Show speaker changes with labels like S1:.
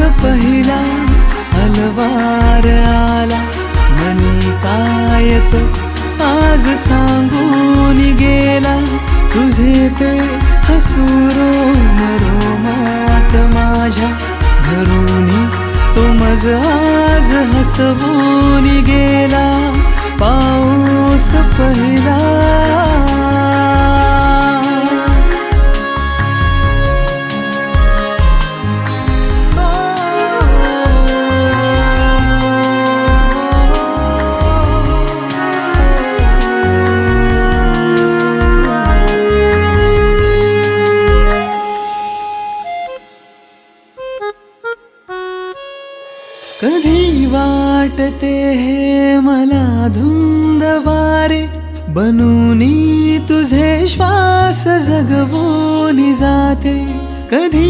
S1: पहिला अलवार आला. मनी काय तो आज सांगून गेला तुझे ते हसुरो मरोमात माझ्या घरूनी. तो मज आज हसवून गेला पाऊस पहिला कधी वाटते हे मला धुंद वारे बनूनी तुझे श्वास जगवून जाते कधी